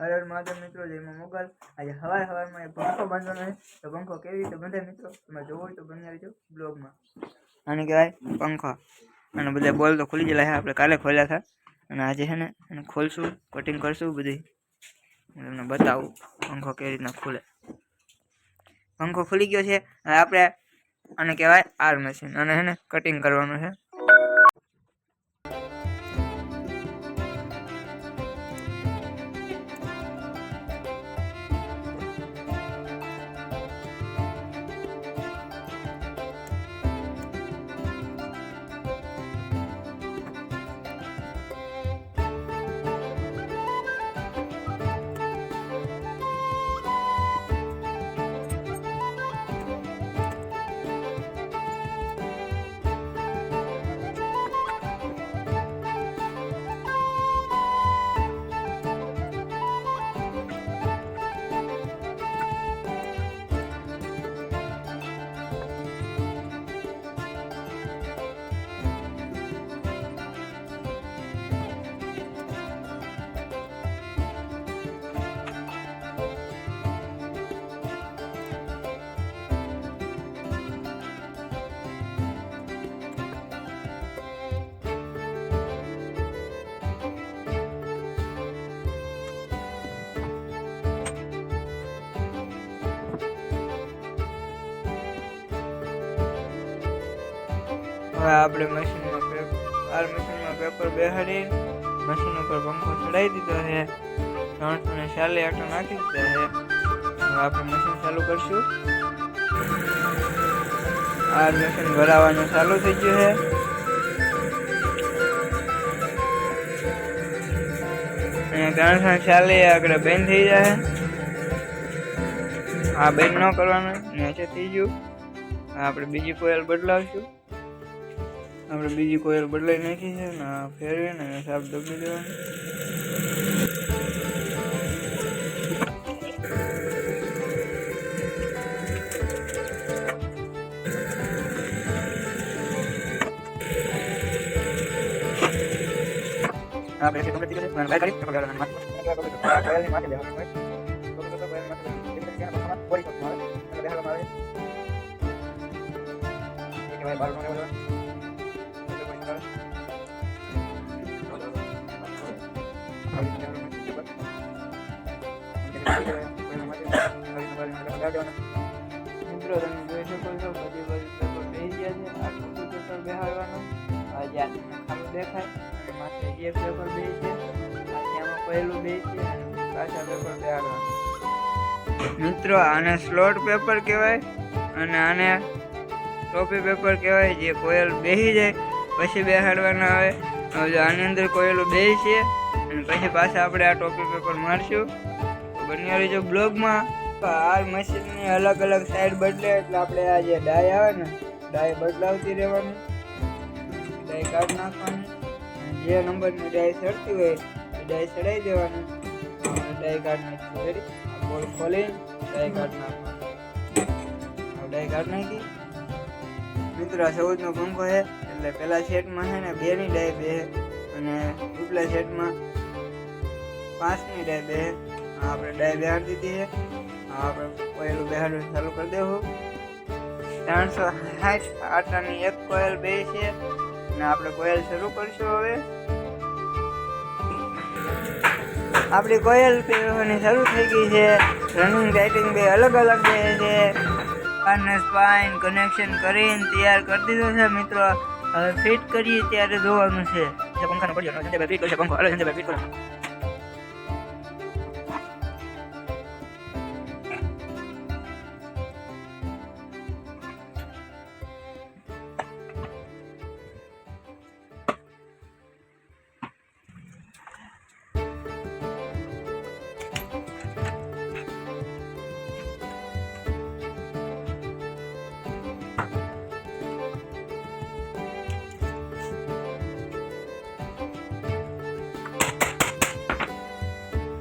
હર મહાદેવ મિત્રો, જયમાં મોગલ. આજે હવાર હવારમાં એ પંખો બાંધવાનો છે. તો પંખો કેવી રીતે બંધાય મિત્રો? તમે જોવો તો બની આવજો બ્લોગમાં. આને કહેવાય પંખો. અને બધા બોલ તો ખુલી ગયેલા છે. આપણે કાલે ખોલ્યા હતા. અને આજે છે ને, એને ખોલશું કટિંગ કરશું બધી હું તમને બતાવું પંખો કેવી રીતના ખુલે. પંખો ખુલી ગયો છે. આપણે આને કહેવાય આર મશીન અને છે ને કટિંગ કરવાનું છે. હવે આપણે મશીનમાં પેપર આર મશીનમાં પેપર બેહાડી મશીન ઉપર પંખો ચડાવી દીધો છે. ત્રણસો ને ચાલીસ આટો નાખી દીધા છે. હવે આપણે મશીન ચાલુ કરશું. આર મશીન ભરાવાનું ચાલુ થઈ ગયું છે. અહીંયા ત્રણસો ને ચાલીસ આગળ બેન થઈ જાય આ બેન ન કરવાનું, નીચે થઈ ગયું. આપણે બીજી કોયલ બદલાવશું. આપણે બીજી કોયલ બદલાઈ નાખી છે ને ફેરવી ને સાફ દબી દેવાનું મિત્રો, આને સ્લોટ પેપર કહેવાય અને આને ટોપી પેપર કહેવાય, જે કોયલ બેસી જાય, પછી બેહાડવાના આવે. આની અંદર કોયલું બે છે, અને પછી પાછા આપણે આ ટોપી પેપર મારશું. તો બની રહીજો બ્લોગમાં. આ મશીનની અલગ અલગ સાઈડ બદલે એટલે આપણે આ જે ડાય આવે ને, ડાય બદલાવતી રહેવાની. ડાય કાઢી નાખવાની. જે નંબરની ડાય ચડતી હોય ડાય ચડાવી દેવાની. ડાય કાઢી નાખી બોલ ખોલી ડાય કાઢી નાખવાની. ડાય કાઢી નાખી. મિત્રો આ ચૌદનો પંખો છે. એટલે પેલા સેટમાં છે ને બે ની ડાય બે અને ઉપલા સેટમાં પાંચની ડાય બે આપણે ડાય બેહાડી દીધી છે. આપણે કોયલ બેહાડવાનું ચાલુ કરી દેવું. ત્રણસો સાઠ આટાની એક કોયલ બે છે. અને આપણે કોયલ શરૂ કરીશું હવે. આપણી કોયલ પહેરવાની શરૂ થઈ ગઈ છે. રનિંગ રાઇટિંગ બે અલગ અલગ બે છે. અને સ્પાઇન કનેક્શન કરીને તૈયાર કરી દીધો છે મિત્રો. હવે ફિટ કરીએ ત્યારે જોવાનું છે. પંખાનો પડ્યો ફિટ કરશે પંખો. હાલો ફિટ કરો